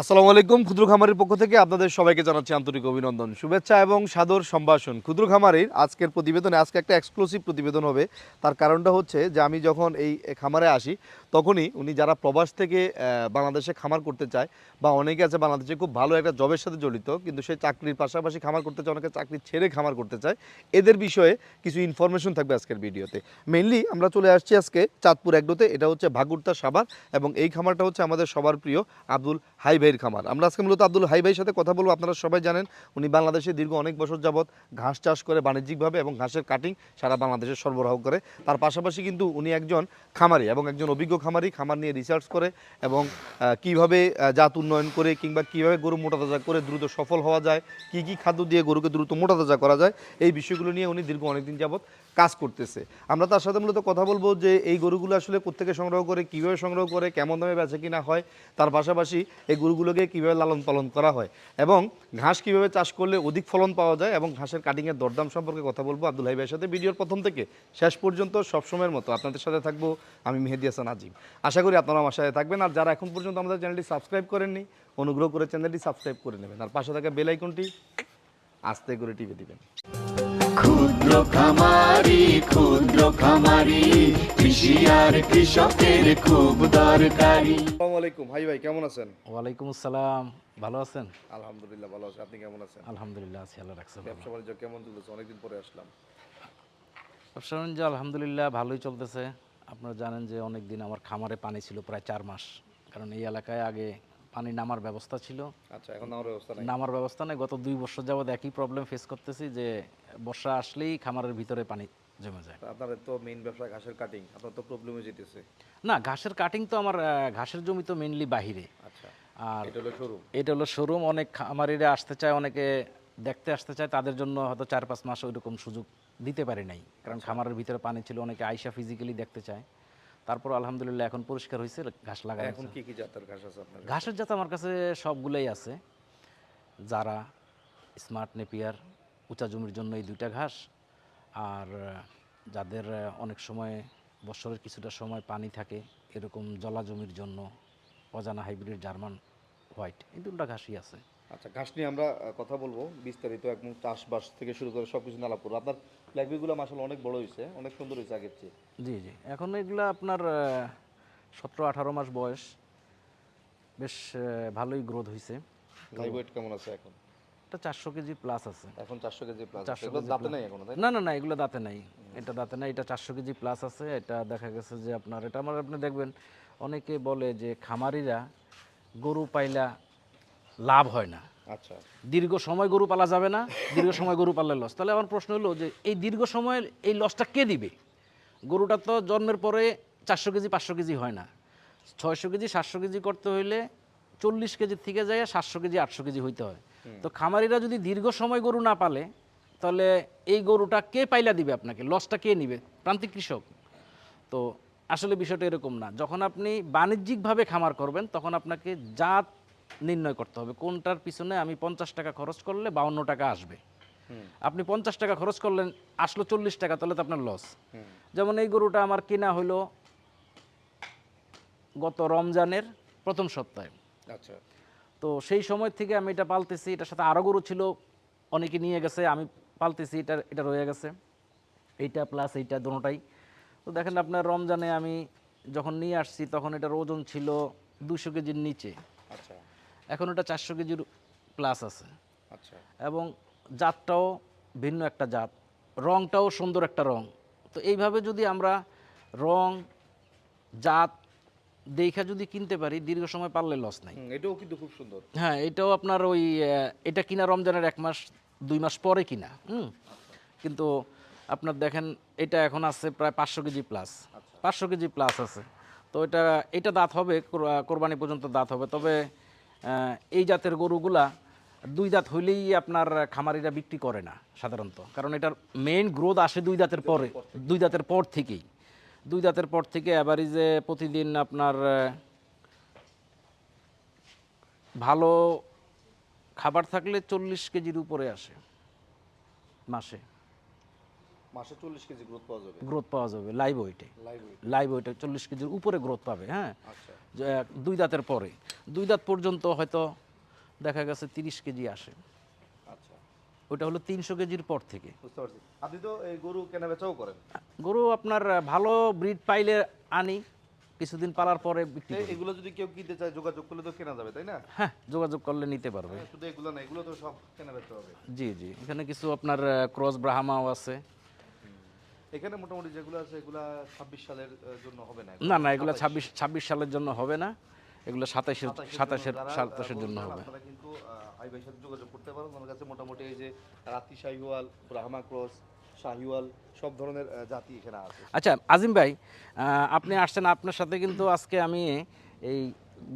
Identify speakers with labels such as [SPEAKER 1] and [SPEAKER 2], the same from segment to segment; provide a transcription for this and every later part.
[SPEAKER 1] আসসালামু আলাইকুম, ক্ষুদ্র খামারির পক্ষ থেকে আপনাদের সবাইকে জানাচ্ছি আন্তরিক অভিনন্দন, শুভেচ্ছা এবং সাদর সম্ভাষণ। ক্ষুদ্র খামারির আজকের প্রতিবেদনে, আজকে একটা এক্সক্লুসিভ প্রতিবেদন হবে। তার কারণটা হচ্ছে যে, আমি যখন এই খামারে আসি, তখনই উনি যারা প্রবাস থেকে বাংলাদেশে খামার করতে চায় বা অনেকে আছে বাংলাদেশে খুব ভালো একটা জবের সাথে জড়িত, কিন্তু সে চাকরির পাশাপাশি খামার করতে চায়, অনেকে চাকরি ছেড়ে খামার করতে চায়, এদের বিষয়ে কিছু ইনফরমেশন থাকবে আজকের ভিডিওতে। মেনলি আমরা চলে আসছি আজকে চাঁদপুর একডোতে এটা হচ্ছে ভাগুরতা সাবার এবং এই খামারটা হচ্ছে আমাদের সবার প্রিয় আব্দুল হাই ভাইয়ের খামার। আমরা আজকে মূলত আব্দুল হাই ভাইয়ের সাথে কথা বলব। আপনারা সবাই জানেন, উনি বাংলাদেশে দীর্ঘ অনেক বছর যাবৎ ঘাস চাষ করে বাণিজ্যিকভাবে এবং ঘাসের কাটিং সারা বাংলাদেশে সরবরাহ করে। তার পাশাপাশি কিন্তু উনি একজন খামারি এবং একজন অভিজ্ঞ খামারি, খামার নিয়ে রিসার্চ করে এবং কীভাবে জাত উন্নয়ন করে কিংবা কীভাবে গরু মোটাতাজা করে দ্রুত সফল হওয়া যায়, কি কি খাদ্য দিয়ে গরুকে দ্রুত মোটাতাজা করা যায়, এই বিষয়গুলো নিয়ে উনি দীর্ঘ অনেকদিন যাবৎ কাজ করতেছে। আমরা তার সাথে মূলত কথা বলব যে এই গরুগুলো আসলে কোথেকে সংগ্রহ করে, কীভাবে সংগ্রহ করে, কেমন দামে বেচে কিনা হয়, তার পাশাপাশি এই গরুগুলোকে কীভাবে লালন পালন করা হয় এবং ঘাস কীভাবে চাষ করলে অধিক ফলন পাওয়া যায় এবং ঘাসের কাটিংয়ের দরদাম সম্পর্কে কথা বলব। আব্দুল হাই ভাইয়ের সাথে ভিডিওর প্রথম থেকে শেষ পর্যন্ত সবসময়ের মতো আপনাদের সাথে থাকব। আমি মেহেদি হাসান আজিম। আশা করি আপনারা আমার সাথে থাকবেন আর যারা এখন পর্যন্ত আমাদের চ্যানেলটি সাবস্ক্রাইব করেননি, অনুগ্রহ করে চ্যানেলটি সাবস্ক্রাইব করে নেবেন আর পাশে থাকা বেল আইকনটি আস্তে করে টিপে দিবেন।
[SPEAKER 2] ক্ষুদ্র খামারি ক্ষুদ্র খামারি কৃষি আর কৃষকের খুব দরকারি।
[SPEAKER 1] আলাইকুম। হাই ভাই কেমন আছেন?
[SPEAKER 3] ওয়ালাইকুম আসসালাম। ভালো আছেন?
[SPEAKER 1] আলহামদুলিল্লাহ ভালো আছি। আপনি কেমন আছেন?
[SPEAKER 3] আলহামদুলিল্লাহ আছি আল্লাহ রাখছে
[SPEAKER 1] ব্যবসা বাণিজ্য কেমন চলতেছে? অনেকদিন পরে আসলাম।
[SPEAKER 3] ব্যবসা বাণিজ্য আলহামদুলিল্লাহ ভালোই চলতেছে। আপনারা জানেন যে অনেক দিন আমার খামারে পানি ছিল প্রায় চার মাস। কারণ এই এলাকায় আগে পানি নামার ব্যবস্থা ছিল।
[SPEAKER 1] আচ্ছা এখন আমার ব্যবস্থা নাই?
[SPEAKER 3] নামার ব্যবস্থা নেই। গত দুই বছর যাবৎ একই প্রবলেম ফেস করতেছি যে বর্ষা আসলেই খামারের ভিতরে পানি জমে যায়
[SPEAKER 1] আপনাদের তো মেইন ব্যবসা ঘাসের কাটিং আপনার তো প্রবলেমে যেতেছে।
[SPEAKER 3] না ঘাসের কাটিং তো আমার ঘাসের জমি তো মেনলি বাহিরে।
[SPEAKER 1] আচ্ছা
[SPEAKER 3] আর
[SPEAKER 1] এটা হলো শোরুম
[SPEAKER 3] এটা হলো শোরুম অনেক খামারিরা আসতে চায় অনেকে দেখতে আসতে চায় তাদের জন্য হয়তো চার পাঁচ মাস ওইরকম সুযোগ দিতে পারি নাই। কারণ খামারের ভিতরে পানি ছিল অনেকে আইসা ফিজিক্যালি দেখতে চায়। তারপর আলহামদুলিল্লাহ এখন পরিষ্কার হয়েছে ঘাস লাগা
[SPEAKER 1] এখন কি কি জাতের ঘাস আছে আপনার
[SPEAKER 3] ঘাসের জাত আমার কাছে সবগুলোই আছে। যারা স্মার্ট নেপিয়ার উঁচা জমির জন্য এই দুইটা ঘাস আর যাদের অনেক সময় বছরের কিছুটা সময় পানি থাকে এরকম জলা জমির জন্য অজানা হাইব্রিড জার্মান হোয়াইট এই দুটা ঘাসই আছে।
[SPEAKER 1] আচ্ছা ঘাস নিয়ে আমরা কথা বলব। বিস্তারিত একদম চাষবাস থেকে শুরু করে সব কিছু আলাপ করব আপনার ফ্ল্যাগবিগুলো মাসাল অনেক বড় হয়েছে অনেক সুন্দর হয়েছে আগের চেয়ে।
[SPEAKER 3] জি জি। এখন এগুলো আপনার সতেরো আঠারো মাস বয়স। বেশ ভালোই গ্রোথ হয়েছে
[SPEAKER 1] ওয়েট কেমন আছে এখন?
[SPEAKER 3] এটা চারশো কেজি প্লাস আছে।
[SPEAKER 1] এখন চারশো কেজি প্লাস
[SPEAKER 3] 400
[SPEAKER 1] এগুলো
[SPEAKER 3] কেজি
[SPEAKER 1] দাঁতে নাই এখনও না?
[SPEAKER 3] না না এগুলো দাঁতে নাই। এটা দাঁতে নাই এটা চারশো কেজি প্লাস আছে এটা দেখা গেছে যে আপনার এটা আমার আপনি দেখবেন অনেকে বলে যে খামারিরা গরু পাইলা লাভ হয় না।
[SPEAKER 1] আচ্ছা।
[SPEAKER 3] দীর্ঘ সময় গরু পালা যাবে না দীর্ঘ সময় গরু পাললে লস তাহলে আমার প্রশ্ন হলো যে এই দীর্ঘ সময়ের এই লসটা কে দিবে? গরুটা তো জন্মের পরে চারশো কেজি পাঁচশো কেজি হয় না। ছয়শো কেজি সাতশো কেজি করতে হইলে চল্লিশ কেজির থেকে যায় সাতশো কেজি আটশো কেজি হইতে হয়। তো খামারিরা যদি দীর্ঘ সময় গরু না পালে তাহলে এই গরুটা কে পাইলা দিবে আপনাকে? লসটা কে নিবে? প্রান্তিক কৃষক। তো আসলে বিষয়টা এরকম না। যখন আপনি বাণিজ্যিকভাবে খামার করবেন তখন আপনাকে জাত নির্ণয় করতে হবে। কোনটার পিছনে আমি পঞ্চাশ টাকা খরচ করলে বাউন্ন টাকা আসবে? আপনি পঞ্চাশ টাকা খরচ করলেন আসলো চল্লিশ টাকা তাহলে তো আপনার লস যেমন এই গরুটা আমার কেনা হলো গত রমজানের প্রথম সপ্তাহে।
[SPEAKER 1] আচ্ছা।
[SPEAKER 3] তো সেই সময় থেকে আমি এটা পালতেছি এটার সাথে আরও গরু ছিল অনেকে নিয়ে গেছে আমি পালতেছি এটা এটা রয়ে গেছে। এইটা প্লাস এইটা দোনোটাই তো দেখেন আপনার রমজানে আমি যখন নিয়ে আসছি তখন এটার ওজন ছিল দুশো কেজির নিচে।
[SPEAKER 1] আচ্ছা।
[SPEAKER 3] এখন এটা চারশো কেজির প্লাস আছে।
[SPEAKER 1] আচ্ছা।
[SPEAKER 3] এবং জাতটাও ভিন্ন একটা জাত রংটাও সুন্দর একটা রং। তো এইভাবে যদি আমরা রং জাত দেখা যদি কিনতে পারি দীর্ঘ সময় পারলে লস নাই।
[SPEAKER 1] এটাও কিন্তু খুব সুন্দর।
[SPEAKER 3] হ্যাঁ এটাও আপনার ওই এটা কিনা রমজানের এক মাস দুই মাস পরে কিনা হুম। কিন্তু আপনার দেখেন এটা এখন আছে প্রায় পাঁচশো কেজি প্লাস পাঁচশো কেজি প্লাস আছে। তো এটা এটা দাঁত হবে কোরবানি পর্যন্ত দাঁত হবে। তবে এই জাতের গরুগুলা দুই দাঁত হইলেই আপনার খামারিরা বিক্রি করে না সাধারণত। কারণ এটার মেইন গ্রোথ আসে দুই দাঁতের পরে দুই দাঁতের পর থেকেই। দুই দাঁতের পর থেকে অ্যাভারেজে প্রতিদিন আপনার ভালো খাবার থাকলে চল্লিশ কেজির উপরে আসে মাসে।
[SPEAKER 1] মাসে চল্লিশ কেজি গ্রোথ পাওয়া যাবে?
[SPEAKER 3] গ্রোথ পাওয়া যাবে লাইভ ওয়েটে
[SPEAKER 1] লাইভ
[SPEAKER 3] ওয়েটে চল্লিশ কেজির উপরে গ্রোথ পাবে হ্যাঁ?
[SPEAKER 1] আচ্ছা।
[SPEAKER 3] দুই দাঁতের পরে। দুই দাঁত পর্যন্ত হয়তো দেখা গেছে তিরিশ কেজি আসে। ওটা হলো তিনশো কেজির পর থেকে।
[SPEAKER 1] বুঝতে পারছি। আপনি তো এই গরু কেনা বেচাও করেন।
[SPEAKER 3] গরু আপনার ভালো ব্রিড পাইলে আনি কিছুদিন পালার পরে বিক্রি করি।
[SPEAKER 1] এগুলো যদি কেউ কিনতে চায় যোগাযোগ করলে তো কেনা যাবে তাই না?
[SPEAKER 3] হ্যাঁ যোগাযোগ করলে নিতে পারবে।
[SPEAKER 1] শুধু এগুলো না এগুলো তো সব কেনা বেচতে হবে।
[SPEAKER 3] জি জি এখানে কিছু আপনার ক্রস ব্রাহ্মাও আছে।
[SPEAKER 1] এখানে মোটামুটি যেগুলো আছে এগুলা ছাব্বিশ সালের আহ, জন্য হবে না
[SPEAKER 3] না না এগুলো ছাব্বিশ ছাব্বিশ সালের জন্য হবে না। এগুলো সাতাশের
[SPEAKER 1] সাতাশের
[SPEAKER 3] সাতাশের
[SPEAKER 1] জন্য
[SPEAKER 3] হবে।
[SPEAKER 1] আপনারা কিন্তু আই ভাইয়ের সাথে যোগাযোগ করতে পারেন। আমার কাছে মোটামুটি এই যে রাতি শাহিওয়াল ব্রাহ্মা ক্রস শাহিওয়াল সব ধরনের জাতি এখানে আছে।
[SPEAKER 3] আচ্ছা আজিম ভাই আপনি আসছেন আপনার সাথে কিন্তু আজকে আমি এই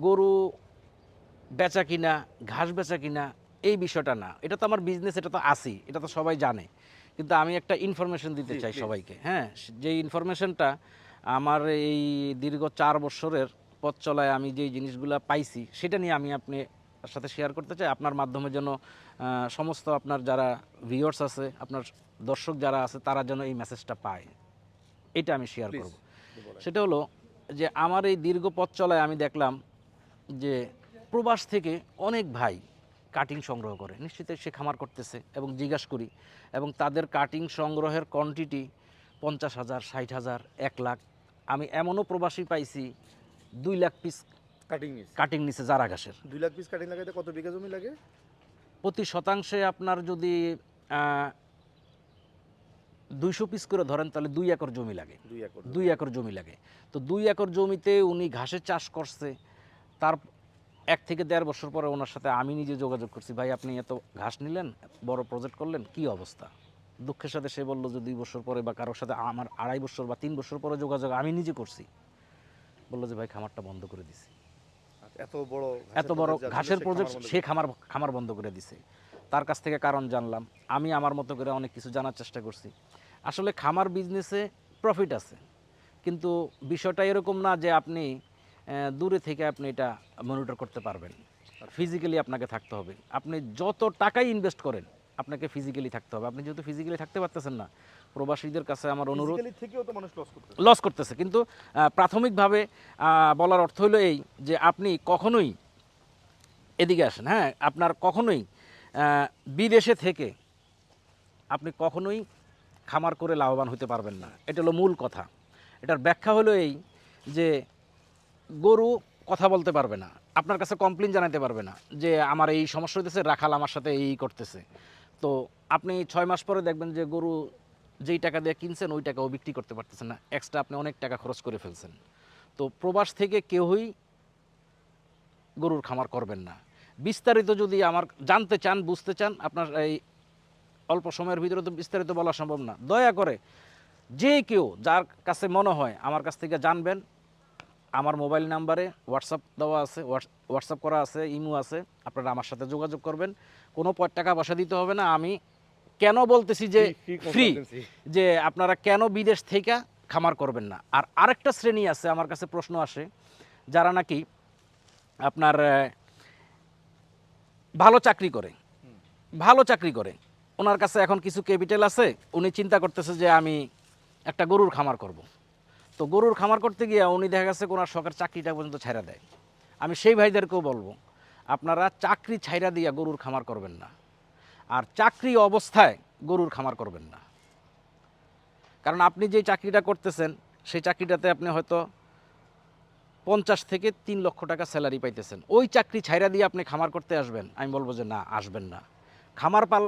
[SPEAKER 3] গরু বেচা কিনা ঘাস বেচা কিনা এই বিষয়টা না। এটা তো আমার বিজনেস এটা তো আসি এটা তো সবাই জানে। কিন্তু আমি একটা ইনফরমেশন দিতে চাই সবাইকে হ্যাঁ? যে ইনফরমেশনটা আমার এই দীর্ঘ চার বছরের পথ চলায় আমি যেই জিনিসগুলো পাইছি সেটা নিয়ে আমি আপনি সাথে শেয়ার করতে চাই আপনার মাধ্যমে যেন সমস্ত আপনার যারা ভিউয়ার্স আছে আপনার দর্শক যারা আছে তারা যেন এই মেসেজটা পায়। এটা আমি শেয়ার করব। সেটা হলো যে আমার এই দীর্ঘ পথ চলায় আমি দেখলাম যে প্রবাস থেকে অনেক ভাই কাটিং সংগ্রহ করে। নিশ্চিত সে খামার করতেছে এবং জিজ্ঞাসা করি এবং তাদের কাটিং সংগ্রহের কোয়ান্টিটি পঞ্চাশ হাজার ষাট হাজার এক লাখ। আমি এমনও প্রবাসী পাইছি দুই লাখ পিস
[SPEAKER 1] কাটিং
[SPEAKER 3] কাটিং নিচে জারা ঘাসের
[SPEAKER 1] দুই লাখ পিস কাটিং লাগাইতে কত বিঘা জমি লাগে?
[SPEAKER 3] প্রতি শতাংশে আপনার যদি দুইশো পিস করে ধরেন তাহলে দুই একর জমি লাগে।
[SPEAKER 1] দুই একর
[SPEAKER 3] জমি। লাগে। তো দুই একর জমিতে উনি ঘাসের চাষ করছে। তার এক থেকে দেড় বছর পরে ওনার সাথে আমি নিজে যোগাযোগ করছি ভাই আপনি এত ঘাস নিলেন বড় প্রজেক্ট করলেন কি অবস্থা? দুঃখের সাথে সে বলল যে দুই বছর পরে বা কারোর সাথে আমার আড়াই বছর বা তিন বছর পরে যোগাযোগ আমি নিজে করছি। বলল যে ভাই খামারটা বন্ধ করে দিছি।
[SPEAKER 1] এত বড়
[SPEAKER 3] এত বড় ঘাসের প্রজেক্ট সে খামার খামার বন্ধ করে দিছে। তার কাছ থেকে কারণ জানলাম। আমি আমার মতো করে অনেক কিছু জানার চেষ্টা করছি। আসলে খামার বিজনেসে প্রফিট আছে। কিন্তু বিষয়টা এরকম না যে আপনি দূরে থেকে আপনি এটা মনিটর করতে পারবেন। ফিজিক্যালি আপনাকে থাকতে হবে। আপনি যত টাকাই ইনভেস্ট করেন আপনাকে ফিজিক্যালি থাকতে হবে। আপনি যেহেতু ফিজিক্যালি থাকতে পারতেছেন না প্রবাসীদের কাছে আমার অনুরোধ
[SPEAKER 1] থেকেও তো মানুষ লস করতে
[SPEAKER 3] লস করতেছে। কিন্তু প্রাথমিকভাবে বলার অর্থ হলো এই যে আপনি কখনোই এদিকে আসেন। হ্যাঁ আপনার কখনোই বিদেশে থেকে আপনি কখনোই খামার করে লাভবান হতে পারবেন না। এটা হলো মূল কথা। এটার ব্যাখ্যা হলো এই যে গরু কথা বলতে পারবে না। আপনার কাছে কমপ্লেন জানাতে পারবে না যে আমার এই সমস্যা হইতেছে রাখাল আমার সাথে এই করতেছে। তো আপনি ছয় মাস পরে দেখবেন যে গরু যেই টাকা দিয়ে কিনছেন, ওই টাকাও বিক্রি করতে পারতেছেন না। এক্সট্রা আপনি অনেক টাকা খরচ করে ফেলছেন। তো প্রবাস থেকে কেউই গরুর খামার করবেন না। বিস্তারিত যদি আমার জানতে চান, বুঝতে চান, আপনার এই অল্প সময়ের ভিতরে তো বিস্তারিত বলা সম্ভব না। দয়া করে যে কেউ যার কাছে মনে হয়, আমার কাছ থেকে জানবেন আমার মোবাইল নাম্বারে হোয়াটসঅ্যাপ দেওয়া আছে হোয়াটসঅ্যাপ করা আছে ইমো আছে আপনারা আমার সাথে যোগাযোগ করবেন। কোনো প- টাকা পয়সা দিতে হবে না আমি কেন বলতেছি যে ফ্রি যে আপনারা কেন বিদেশ থেকে খামার করবেন না? আর আরেকটা শ্রেণি আছে আমার কাছে প্রশ্ন আসে যারা নাকি আপনার ভালো চাকরি করে। ভালো চাকরি করে। ওনার কাছে এখন কিছু ক্যাপিটাল আছে উনি চিন্তা করতেছে যে আমি একটা গরুর খামার করব। তো গরুর খামার করতে গিয়ে উনি দেখা গেছে ওনার শখের চাকরিটা পর্যন্ত ছাইরা দেয়। আমি সেই ভাইদেরকেও বলব, আপনারা চাকরি ছাইরা দিয়া গরুর খামার করবেন না। আর চাকরি অবস্থায় গরুর খামার করবেন না। কারণ আপনি যে চাকরিটা করতেছেন, সেই চাকরিটাতে আপনি হয়তো পঞ্চাশ থেকে তিন লক্ষ টাকা স্যালারি পাইতেছেন। ওই চাকরি ছাইরা দিয়ে আপনি খামার করতে আসবেন, আমি বলব যে না, আসবেন না। খামার পাল,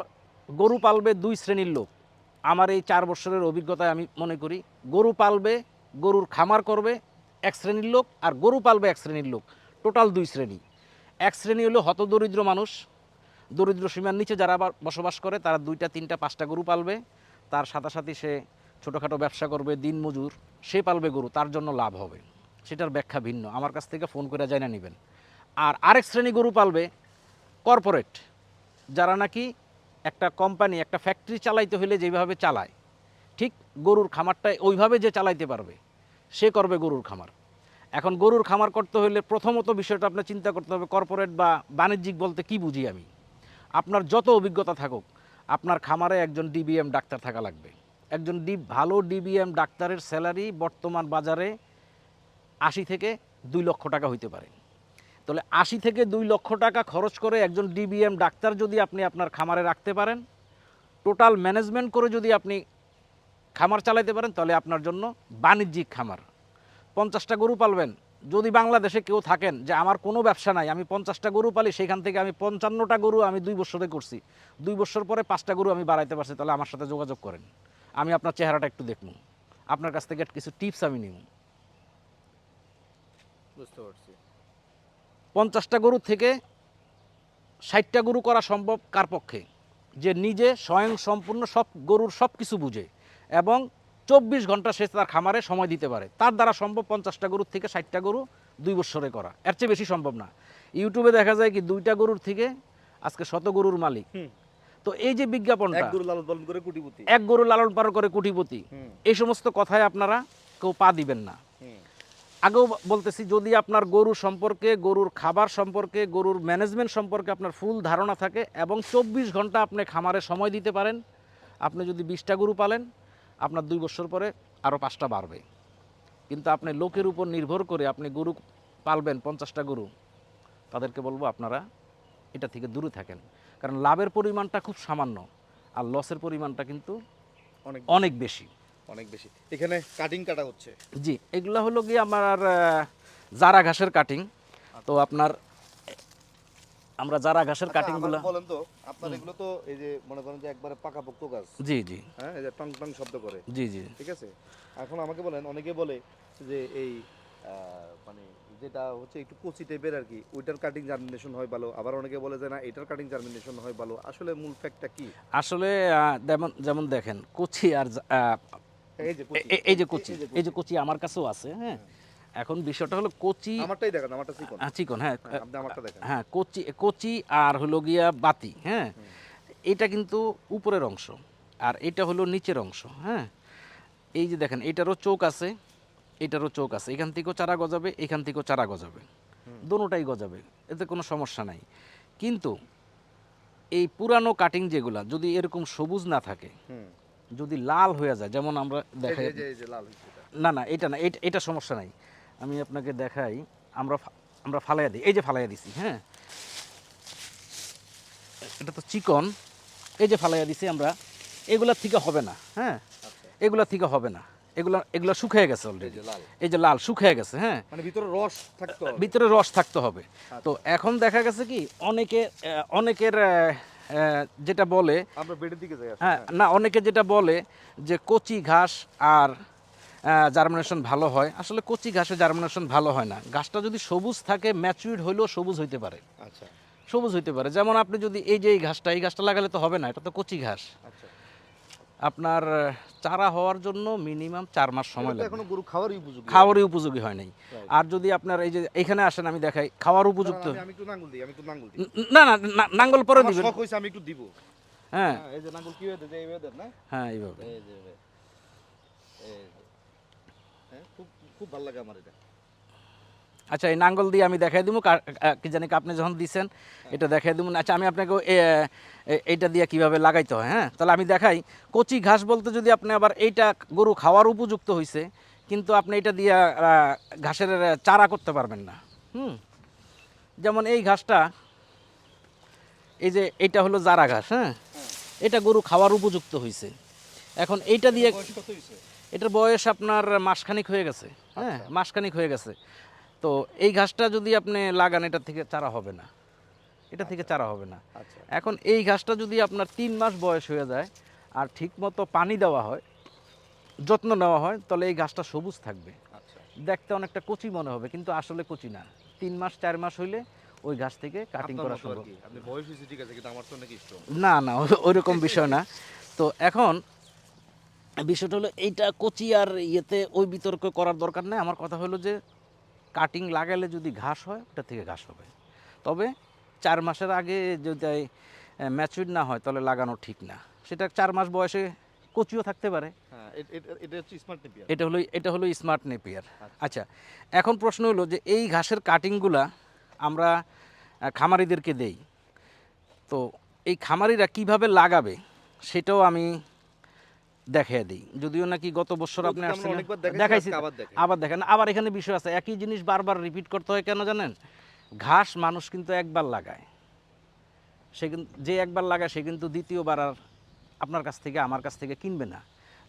[SPEAKER 3] গরু পালবে দুই শ্রেণির লোক। আমার এই চার বছরের অভিজ্ঞতায় আমি মনে করি, গরু পালবে গরুর খামার করবে এক শ্রেণির লোক আর গরু পালবে এক শ্রেণির লোক। টোটাল দুই শ্রেণি। এক শ্রেণি হলো হতদরিদ্র মানুষ। দরিদ্র সীমার নিচে যারা বসবাস করে, তারা দুইটা, তিনটা, পাঁচটা গরু পালবে। তার সাথে সে ছোটোখাটো ব্যবসা করবে, দিন মজুর, সে পালবে গরু, তার জন্য লাভ হবে। সেটার ব্যাখ্যা ভিন্ন। আমার কাছ থেকে ফোন করে জানা নেবেন। আর আরেক শ্রেণি গরু পালবে কর্পোরেট যারা নাকি একটা কোম্পানি একটা ফ্যাক্টরি চালাইতে হলে যেভাবে চালায়, ঠিক গরুর খামারটা ওইভাবে যে চালাইতে পারবে। সে করবে গরুর খামার। এখন গরুর খামার করতে হলে প্রথমত বিষয়টা আপনার চিন্তা করতে হবে কর্পোরেট বা বাণিজ্যিক বলতে কি বুঝি আমি? আপনার যত অভিজ্ঞতা থাকুক, আপনার খামারে একজন ডিবিএম ডাক্তার থাকা লাগবে। একজন ডি, ভালো ডিবিএম ডাক্তারের স্যালারি বর্তমান বাজারে আশি থেকে দুই লক্ষ টাকা হইতে পারে। তাহলে আশি থেকে দুই লক্ষ টাকা খরচ করে একজন ডিবিএম ডাক্তার যদি আপনি আপনার খামারে রাখতে পারেন টোটাল ম্যানেজমেন্ট করে যদি আপনি খামার চালাইতে পারেন তাহলে আপনার জন্য বাণিজ্যিক খামার। পঞ্চাশটা গরু পালবেন। যদি বাংলাদেশে কেউ থাকেন যে আমার কোনো ব্যবসা নাই আমি পঞ্চাশটা গরু পালি সেখান থেকে আমি পঞ্চান্নটা গরু আমি দুই বছরে করছি। দুই বছর পরে পাঁচটা গরু আমি বাড়াইতে পারছি তাহলে আমার সাথে যোগাযোগ করেন। আমি আপনার চেহারাটা একটু দেখব। আপনার কাছ থেকে কিছু টিপস আমি নিব।
[SPEAKER 1] বুঝতে পারছি।
[SPEAKER 3] পঞ্চাশটা গরু থেকে ষাটটা গরু করা সম্ভব কার পক্ষে? যে নিজে স্বয়ং সম্পূর্ণ সব গরুর সব কিছু বুঝে। এবং চব্বিশ ঘণ্টা সে তার খামারে সময় দিতে পারে। তার দ্বারা সম্ভব পঞ্চাশটা গরুর থেকে ষাটটা গরু দুই বছরে করা। এর চেয়ে বেশি সম্ভব না। ইউটিউবে দেখা যায় কি দুইটা গরুর থেকে আজকে শত গরুর মালিক। তো এই যে বিজ্ঞাপনটা
[SPEAKER 1] এক গরু লালন পালন করে কোটিপতি।
[SPEAKER 3] এক গরু লালন পালন করে কোটিপতি। এই সমস্ত কথায় আপনারা কেউ পা দিবেন না। আগেও বলতেছি যদি আপনার গরু সম্পর্কে গরুর খাবার সম্পর্কে গরুর ম্যানেজমেন্ট সম্পর্কে আপনার ফুল ধারণা থাকে এবং চব্বিশ ঘণ্টা আপনি খামারে সময় দিতে পারেন আপনি যদি বিশটা গরু পালেন আপনার দুই বছর পরে আরও পাঁচটা বাড়বে। কিন্তু আপনি লোকের উপর নির্ভর করে আপনি গরু পালবেন পঞ্চাশটা গরু তাদেরকে বলব আপনারা এটা থেকে দূরে থাকেন। কারণ লাভের পরিমাণটা খুব সামান্য আর লসের পরিমাণটা কিন্তু
[SPEAKER 1] অনেক
[SPEAKER 3] অনেক বেশি।
[SPEAKER 1] অনেক বেশি। এখানে কাটিং কাটা হচ্ছে।
[SPEAKER 3] জি এগুলো হলো গিয়ে আমার জারা ঘাসের কাটিং তো আপনার আমরা যারা ঘাসের
[SPEAKER 1] আচ্ছা,
[SPEAKER 3] কাটিংগুলো
[SPEAKER 1] আমাকে বলেন তো আপনার এগুলো তো এই যে মনে করেন যে একবারে পাকাপোক্ত গাছ।
[SPEAKER 3] জি জি।
[SPEAKER 1] হ্যাঁ এই যে টং টং শব্দ করে।
[SPEAKER 3] জি জি।
[SPEAKER 1] ঠিক আছে? এখন আমাকে বলেন অনেকে বলে যে এই মানে যেটা হচ্ছে একটু কচি টাইপের আর কি ওইটার কাটিং জার্মিনেশন হয় ভালো। আবার অনেকে বলে যে না এটার কাটিং জার্মিনেশন হয় ভালো। আসলে মূল ফ্যাক্টটা কি?
[SPEAKER 3] আসলে যেমন যেমন দেখেন কচি আর
[SPEAKER 1] এই যে
[SPEAKER 3] এই কচি এই যে কচি। আমার কাছেও আছে হ্যাঁ। এখন বিষয়টা হলো কচি
[SPEAKER 1] আমারটাই দেখান আমারটা চিকন।
[SPEAKER 3] চিকন হ্যাঁ
[SPEAKER 1] হ্যাঁ, আপনি আমারটা দেখেন।
[SPEAKER 3] হ্যাঁ কচি কচি আর হলো গিয়া বাতি হ্যাঁ? এটা কিন্তু উপরের অংশ আর এটা হলো নিচের অংশ হ্যাঁ? এই যে দেখেন এটারও চোখ আছে এটারও চোখ আছে। এখান থেকেও চারা গজাবে এখান থেকেও চারা গজাবে। দোনোটাই গজাবে এতে কোনো সমস্যা নাই। কিন্তু এই পুরানো কাটিং যেগুলা যদি এরকম সবুজ না থাকে যদি লাল হয়ে যায় যেমন আমরা দেখাই না না এটা না এটা এটা সমস্যা নাই। আমি আপনাকে দেখাই আমরা আমরা ফালাইয়া দিই। এই যে ফালাইয়া দিছি হ্যাঁ? এটা তো চিকন। এই যে ফালাইয়া দিছি আমরা এগুলা থেকে হবে না হ্যাঁ? এগুলা থেকে হবে না। এগুলা এগুলা শুকিয়ে গেছে অলরেডি। এই যে লাল। শুকিয়ে গেছে হ্যাঁ?
[SPEAKER 1] মানে ভিতরে রস থাকতে হবে।
[SPEAKER 3] ভিতরে রস থাকতে হবে। তো এখন দেখা গেছে কি অনেকে অনেকের যেটা বলে
[SPEAKER 1] আমরা বেডের দিকে যাই
[SPEAKER 3] হ্যাঁ। না অনেকে যেটা বলে যে কচি ঘাস আর জার্মিনেশন ভালো হয়। আসলে কচি ঘাসে জার্মিনেশন ভালো হয় না। গাছটা যদি সবুজ থাকে ম্যাচুইড হইলেও সবুজ হইতে পারে।
[SPEAKER 1] আচ্ছা।
[SPEAKER 3] সবুজ হইতে পারে। যেমন আপনি যদি এই যে এই ঘাসটা এই ঘাসটা লাগালে তো হবে না এটা তো কচি ঘাস।
[SPEAKER 1] আচ্ছা।
[SPEAKER 3] আপনার চারা হওয়ার জন্য মিনিমাম চার মাস সময় লাগবে।
[SPEAKER 1] এখনও গরু খাওয়ারই উপযোগী।
[SPEAKER 3] খাওয়ারই উপযোগী হয় নাই। আর যদি আপনার এই যে এখানে আসেন আমি দেখাই খাওয়ার উপযুক্ত।
[SPEAKER 1] আমি- একটু নাঙ্গল দিই আমি একটু নাঙ্গল দিই।
[SPEAKER 3] না না নাঙ্গল পরে দিবেন।
[SPEAKER 1] শখ হইছে আমি একটু দিব।
[SPEAKER 3] হ্যাঁ।
[SPEAKER 1] হ্যাঁ, এই যে নাঙ্গল কি হয়েছে যে এইভাবে দেন না?
[SPEAKER 3] হ্যাঁ এইভাবে
[SPEAKER 1] এই যে এই। হ্যাঁ খুব খুব ভালো লাগে আমার এটা।
[SPEAKER 3] আচ্ছা এই নাঙ্গল দিয়ে আমি দেখাই দিব কি জানি আপনি যখন দিছেন এটা দেখাই দিব আচ্ছা আমি আপনাকে এইটা দিয়ে কীভাবে লাগাইতে হয় হ্যাঁ? তাহলে আমি দেখাই কচি ঘাস বলতে যদি আপনি আবার এইটা গরু খাওয়ার উপযুক্ত হইছে কিন্তু আপনি এটা দিয়ে ঘাসের চারা করতে পারবেন না হুম? যেমন এই ঘাসটা এই যে এটা হলো জারা ঘাস হ্যাঁ? এটা গরু খাওয়ার উপযুক্ত হইছে। এখন এইটা দিয়ে এটার বয়স আপনার মাসখানিক হয়ে গেছে হ্যাঁ মাসখানিক হয়ে গেছে। তো এই ঘাসটা যদি আপনি লাগান এটা থেকে চারা হবে না। এটা থেকে চারা হবে না।
[SPEAKER 1] আচ্ছা।
[SPEAKER 3] এখন এই ঘাসটা যদি আপনার তিন মাস বয়স হয়ে যায় আর ঠিকমতো পানি দেওয়া হয় যত্ন নেওয়া হয় তাহলে এই ঘাসটা সবুজ থাকবে।
[SPEAKER 1] আচ্ছা।
[SPEAKER 3] দেখতে অনেকটা কচি মনে হবে কিন্তু আসলে কচি না। তিন মাস চার মাস হইলে ওই ঘাস থেকে কাটিং করা সম্ভব। না না ওই- ওইরকম বিষয় না। তো এখন বিষয়টা হলো এইটা কচি আর ইয়েতে ওই বিতর্ক করার দরকার নেই। আমার কথা হলো যে কাটিং লাগালে যদি ঘাস হয় ওটা থেকে ঘাস হবে। তবে চার মাসের আগে যদি ম্যাচুইড না হয় তাহলে লাগানো ঠিক না। সেটা চার মাস বয়সে কচিও থাকতে পারে।
[SPEAKER 1] হ্যাঁ এটা
[SPEAKER 3] হলো এটা হলো স্মার্ট নেপিয়ার আচ্ছা। এখন প্রশ্ন হলো যে এই ঘাসের কাটিংগুলা আমরা খামারিদেরকে দেই। তো এই খামারিরা কীভাবে লাগাবে সেটাও আমি দেখিয়ে দিই। যদিও নাকি গত বছর আপনি
[SPEAKER 1] অনেকবার দেখাইছি, আবার
[SPEAKER 3] দেখেন আবার এখানে বিষয় আছে। একই জিনিস বারবার রিপিট করতে হয় কেন জানেন? ঘাস মানুষ কিন্তু একবার লাগায়। সে কিন্তু যে একবার লাগায় সে কিন্তু দ্বিতীয়বার আর আপনার কাছ থেকে আমার কাছ থেকে কিনবে না।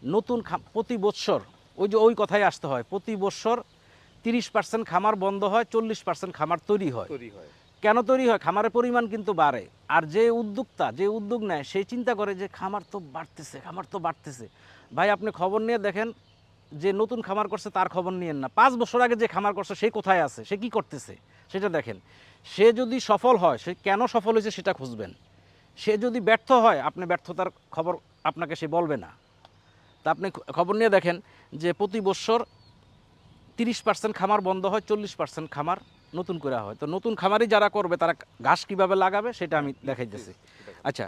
[SPEAKER 3] নতুন প্রতি বৎসর ওই যে ওই কথাই আসতে হয় প্রতি বৎসর তিরিশ পার্সেন্ট খামার বন্ধ হয় চল্লিশ পার্সেন্ট খামার তৈরি হয়।
[SPEAKER 1] তৈরি হয়।
[SPEAKER 3] কেন তৈরি হয়? খামারের পরিমাণ কিন্তু বাড়ে। আর যে উদ্যোক্তা, যে উদ্যোগ নেয়, সে চিন্তা করে যে খামার তো বাড়তেছে, খামার তো বাড়তেছে। ভাই, আপনি খবর নিয়ে দেখেন, যে নতুন খামার করছে, তার খবর নিয়েন না। পাঁচ বছর আগে যে খামার করছে, সে কোথায় আছে? সে কি করতেছে? সেটা দেখেন। সে যদি সফল হয়, সে কেন সফল হয়েছে সেটা খুঁজবেন। সে যদি ব্যর্থ হয়, আপনি ব্যর্থতার খবর আপনাকে সে বলবে না। তা আপনি খবর নিয়ে দেখেন, যে প্রতি বছর তিরিশ পার্সেন্ট খামার বন্ধ হয়, চল্লিশ পার্সেন্ট খামার নতুন করে হয়। তো নতুন খামারই যারা করবে তারা ঘাস কীভাবে লাগাবে সেটা আমি দেখাইতেছি। আচ্ছা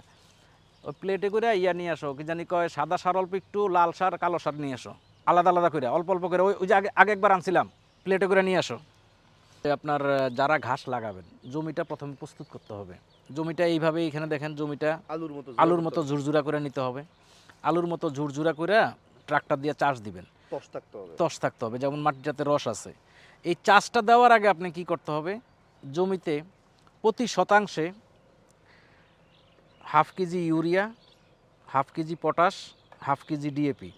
[SPEAKER 3] ওই প্লেটে করে ইয়া নিয়ে আসো কি জানি কয় সাদা সার অল্প একটু লাল সার কালো সার নিয়ে আসো। আলাদা আলাদা করে অল্প অল্প করে ওই যে আগে আগে একবার আনছিলাম প্লেটে করে নিয়ে আসো। আপনার যারা ঘাস লাগাবেন জমিটা প্রথমে প্রস্তুত করতে হবে। জমিটা এইভাবে এখানে দেখেন জমিটা
[SPEAKER 1] আলুর মতো
[SPEAKER 3] আলুর মতো ঝুরঝুরা করে নিতে হবে। আলুর মতো ঝুরঝুরা করে ট্রাক্টর দিয়ে চাষ দিবেন।
[SPEAKER 1] টস থাকতে হবে।
[SPEAKER 3] তস থাকতে হবে যেমন মাটিটাতে রস আছে। এই চাষটা দেওয়ার আগে আপনি কি করতে হবে? জমিতে প্রতি শতাংশে half kg urea half kg potash half kg DAP.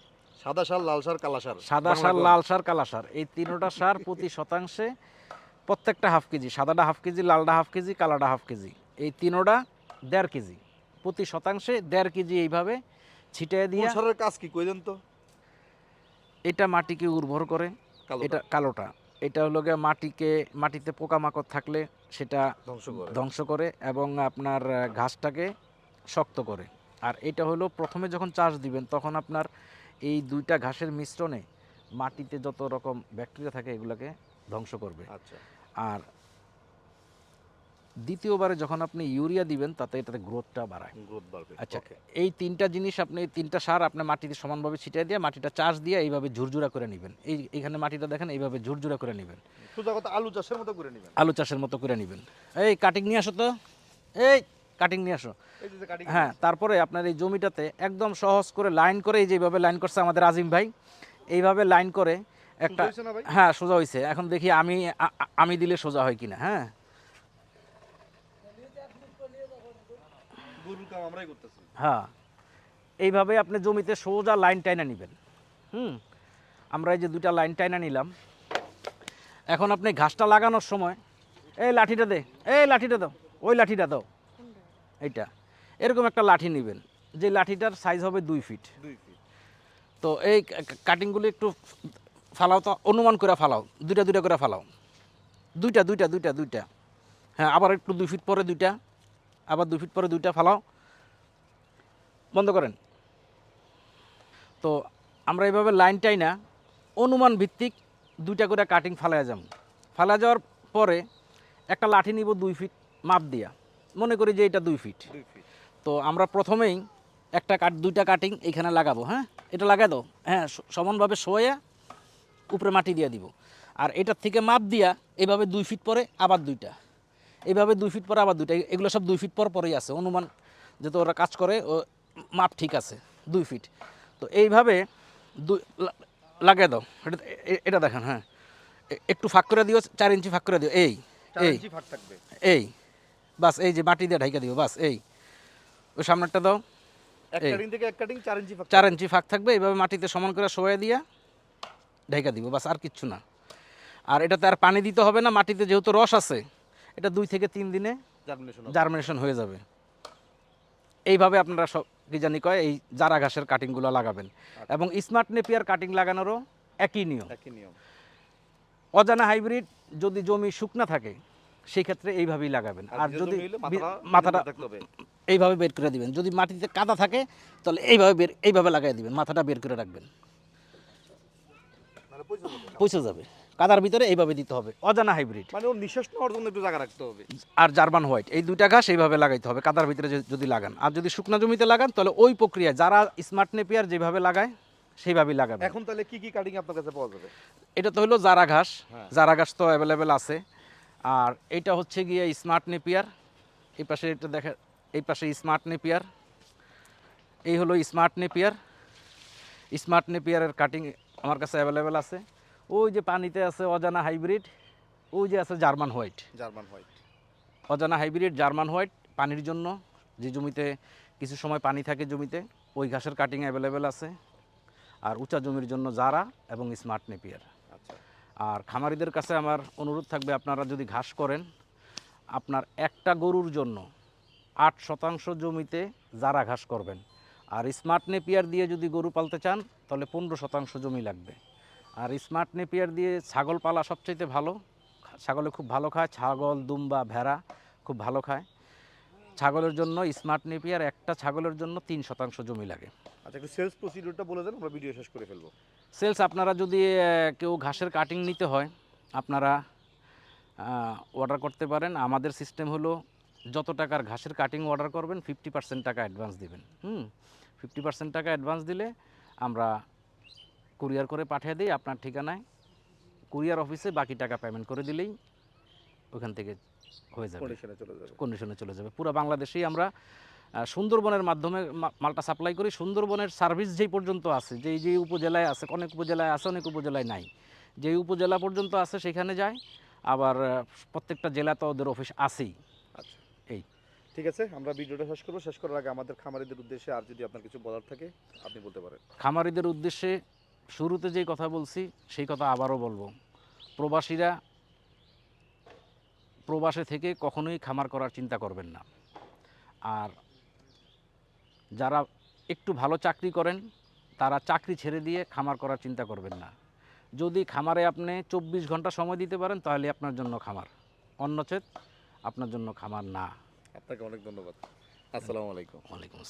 [SPEAKER 1] সাদা সার লাল সার কালা সার।
[SPEAKER 3] সাদা সার লাল সার কালা সার। এই তিনোটা সার প্রতি শতাংশে প্রত্যেকটা হাফ কেজি সাদাটা হাফ কেজি লালটা হাফ কেজি কালাটা হাফ কেজি। এই তিনোটা দেড় কেজি। প্রতি শতাংশে দেড় কেজি এইভাবে ছিটিয়ে দিয়ে
[SPEAKER 1] সারের কাজ কি কই তো?
[SPEAKER 3] এটা মাটিকে উর্বর করে এটা কালোটা। এটা হলো গিয়ে মাটিকে মাটিতে পোকামাকড় থাকলে সেটা
[SPEAKER 1] ধ্বংস করে।
[SPEAKER 3] ধ্বংস করে এবং আপনার ঘাসটাকে শক্ত করে। আর এটা হলো প্রথমে যখন চাষ দিবেন তখন আপনার এই দুইটা ঘাসের মিশ্রণে মাটিতে যত রকম ব্যাকটেরিয়া থাকে এগুলোকে ধ্বংস করবে।
[SPEAKER 1] আচ্ছা।
[SPEAKER 3] আর দ্বিতীয়বারে যখন আপনি ইউরিয়া দিবেন তাতে এটাতে গ্রোথটা বাড়ায়।
[SPEAKER 1] গ্রোথ বাড়বে।
[SPEAKER 3] আচ্ছা এই তিনটা জিনিস আপনি তিনটা সার আপনি মাটিতে সমানভাবে ছিটিয়ে দিয়ে মাটিটা চাষ দিয়ে এইভাবে ঝুরঝুরা করে নেবেন। এই এখানে মাটিটা দেখেন এইভাবে ঝুরঝুরা করে নেবেন।
[SPEAKER 1] কথা আলু চাষের মতো করে নেবেন।
[SPEAKER 3] আলু চাষের মতো করে নেবেন। এই কাটিং নিয়ে আসো তো। এই কাটিং নিয়ে আসো। হ্যাঁ তারপরে আপনার এই জমিটাতে একদম সহজ করে লাইন করে এই যেভাবে লাইন করছে আমাদের আজিম ভাই এইভাবে লাইন করে একটা? হ্যাঁ সোজা হয়েছে এখন দেখি আমি আমি দিলে সোজা হয় কিনা হ্যাঁ?
[SPEAKER 1] গরুর কাম আমরাই করতেছি।
[SPEAKER 3] হ্যাঁ। এইভাবে আপনি জমিতে সোজা লাইন টাইনা নেবেন। হুম? আমরা এই যে দুইটা লাইন টাইনা নিলাম। এখন আপনি ঘাসটা লাগানোর সময় এই লাঠিটা দে। এই লাঠিটা দাও। ওই লাঠিটা দাও। এইটা। এরকম একটা লাঠি নেবেন। যে লাঠিটার সাইজ হবে দুই ফিট
[SPEAKER 1] দুই ফিট
[SPEAKER 3] তো এই কাটিংগুলো একটু ফালাও তো অনুমান করে ফালাও। দুইটা দুইটা করে ফালাও। দুইটা দুইটা দুইটা দুইটা। হ্যাঁ আবার একটু দুই ফিট পরে দুইটা। আবার দুই ফিট পরে দুইটা ফালাও। বন্ধ করেন। তো আমরা এইভাবে লাইনটাই না অনুমান ভিত্তিক দুইটা করে কাটিং ফালাইয়া যাব। ফালা যাওয়ার পরে একটা লাঠি নিব দুই ফিট মাপ দিয়া। মনে করি যে এটা দুই ফিট। তো আমরা প্রথমেই একটা কাট দুইটা কাটিং এখানে লাগাবো হ্যাঁ? এটা লাগাই দাও। হ্যাঁ সমানভাবে শোয়া উপরে মাটি দিয়ে দিব। আর এটার থেকে মাপ দিয়া এভাবে দুই ফিট পরে আবার দুইটা। এইভাবে দুই ফিট পরে আবার দুইটা এগুলো সব দুই ফিট পর পরেই আছে। অনুমান যেহেতু ওরা কাজ করে ও মাপ ঠিক আছে দুই ফিট তো এইভাবে দুই লা- লাগাই দাও। এটা এটা দেখেন হ্যাঁ। একটু ফাঁক করে দিও চার ইঞ্চি ফাঁক করে দিও। এই এই এই বাস এই যে মাটি দিয়ে ঢাইকা দিও বাস এই। ওই সামনেরটা দাও।
[SPEAKER 1] চার ইঞ্চি
[SPEAKER 3] ফাঁক থাকবে। এইভাবে মাটিতে সমান করে শোয়া দিয়া ঢেকা দিব বাস আর কিচ্ছু না। আর এটাতে আর পানি দিতে হবে না মাটিতে যেহেতু রস আছে এটা দুই থেকে তিন দিনে
[SPEAKER 1] জার্মিনেশন
[SPEAKER 3] জার্মিনেশন হয়ে যাবে। এইভাবে আপনারা সব কি জানি কয় এই জারা ঘাসের কাটিংগুলো লাগাবেন। এবং স্মার্ট নেপিয়ার কাটিং লাগানোরও একই নিয়ম।
[SPEAKER 1] একই নিয়ম।
[SPEAKER 3] অজানা হাইব্রিড যদি জমি শুকনা থাকে সেই ক্ষেত্রে এইভাবেই লাগাবেন। আর যদি
[SPEAKER 1] মাথাটা।
[SPEAKER 3] এইভাবে বের করে দিবেন। যদি মাটিতে কাদা থাকে তাহলে এইভাবে বের এইভাবে লাগাই দিবেন। মাথাটা বের করে রাখবেন। পৌঁছে যাবে। কাদার ভিতরে এইভাবে দিতে হবে অজানা হাইব্রিড
[SPEAKER 1] মানে ওর নিঃশ্বাস নেওয়ার জন্য একটু জায়গা রাখতে হবে।
[SPEAKER 3] আর জার্মান হোয়াইট এই দুইটা ঘাস এইভাবে লাগাইতে হবে কাদার ভিতরে যদি লাগান। আর যদি শুকনো জমিতে লাগান তাহলে ওই প্রক্রিয়া যারা স্মার্ট নেপিয়ার যেভাবে লাগায় সেইভাবেই লাগাবে।
[SPEAKER 1] এখন তাহলে কি কি কাটিং আপনার কাছে পাওয়া যাবে?
[SPEAKER 3] এটা তো হলো জারা ঘাস।
[SPEAKER 1] হ্যাঁ।
[SPEAKER 3] জারা ঘাস তো অ্যাভেলেবেল আছে। আর এটা হচ্ছে গিয়ে স্মার্ট নেপিয়ার এই পাশে এটা দেখে এই পাশে স্মার্ট নেপিয়ার এই হলো স্মার্ট নেপিয়ার স্মার্ট নেপিয়ারের কাটিং আমার কাছে অ্যাভেলেবেল আছে। ওই যে পানিতে আছে অজানা হাইব্রিড ওই যে আছে জার্মান হোয়াইট।
[SPEAKER 1] German white.
[SPEAKER 3] অজানা হাইব্রিড জার্মান হোয়াইট পানির জন্য যে জমিতে কিছু সময় পানি থাকে জমিতে ওই ঘাসের কাটিং অ্যাভেলেবেল আছে। আর উঁচা জমির জন্য জারা এবং স্মার্ট নেপিয়ার
[SPEAKER 1] আচ্ছা।
[SPEAKER 3] আর খামারিদের কাছে আমার অনুরোধ থাকবে আপনারা যদি ঘাস করেন আপনার একটা গরুর জন্য আট শতাংশ জমিতে জারা ঘাস করবেন। আর স্মার্ট নেপিয়ার দিয়ে যদি গরু পালতে চান তাহলে পনেরো শতাংশ জমি লাগবে। আর স্মার্ট নেপিয়ার দিয়ে ছাগল পালা সবচাইতে ভালো। ছাগলে খুব ভালো খায় ছাগল দুম্বা ভেড়া খুব ভালো খায়। ছাগলের জন্য স্মার্ট নেপিয়ার একটা ছাগলের জন্য তিন শতাংশ জমি লাগে।
[SPEAKER 1] আচ্ছা একটু সেলস প্রসিডিউরটা বলে দেন আমরা ভিডিও শেষ করে ফেলব।
[SPEAKER 3] সেলস আপনারা যদি কেউ ঘাসের কাটিং নিতে হয় আপনারা অর্ডার করতে পারেন। আমাদের সিস্টেম হলো যত টাকার ঘাসের কাটিং অর্ডার করবেন ফিফটি পার্সেন্ট টাকা অ্যাডভান্স দিবেন। হুম ফিফটি পার্সেন্ট টাকা অ্যাডভান্স দিলে আমরা কুরিয়ার করে পাঠিয়ে দিই আপনার ঠিকানায়। কুরিয়ার অফিসে বাকি টাকা পেমেন্ট করে দিলেই ওখান থেকে হয়ে যাবে।
[SPEAKER 1] কন্ডিশনে চলে যাবে।
[SPEAKER 3] কন্ডিশনে চলে যাবে। পুরো বাংলাদেশেই আমরা সুন্দরবনের মাধ্যমে মালটা সাপ্লাই করি। সুন্দরবনের সার্ভিস যেই পর্যন্ত আছে যেই যেই উপজেলায় আছে অনেক উপজেলায় আছে অনেক উপজেলায় নাই। যেই উপজেলা পর্যন্ত আছে সেখানে যায়। আবার প্রত্যেকটা জেলা তো ওদের অফিস আছেই।
[SPEAKER 1] আচ্ছা।
[SPEAKER 3] এই।
[SPEAKER 1] ঠিক আছে আমরা ভিডিওটা শেষ করব। শেষ করার আগে আমাদের খামারিদের উদ্দেশ্যে আর যদি আপনার কিছু বলার থাকে আপনি বলতে পারেন।
[SPEAKER 3] খামারিদের উদ্দেশ্যে শুরুতে যেই কথা বলছি সেই কথা আবারও বলব। প্রবাসীরা প্রবাসে থেকে কখনোই খামার করার চিন্তা করবেন না। আর যারা একটু ভালো চাকরি করেন তারা চাকরি ছেড়ে দিয়ে খামার করার চিন্তা করবেন না। যদি খামারে আপনি চব্বিশ ঘণ্টা সময় দিতে পারেন তাহলে আপনার জন্য খামার। অন্যচেত আপনার জন্য খামার না।
[SPEAKER 1] আপনাকে অনেক ধন্যবাদ। আসসালামু আলাইকুম।
[SPEAKER 3] ওয়ালাইকুম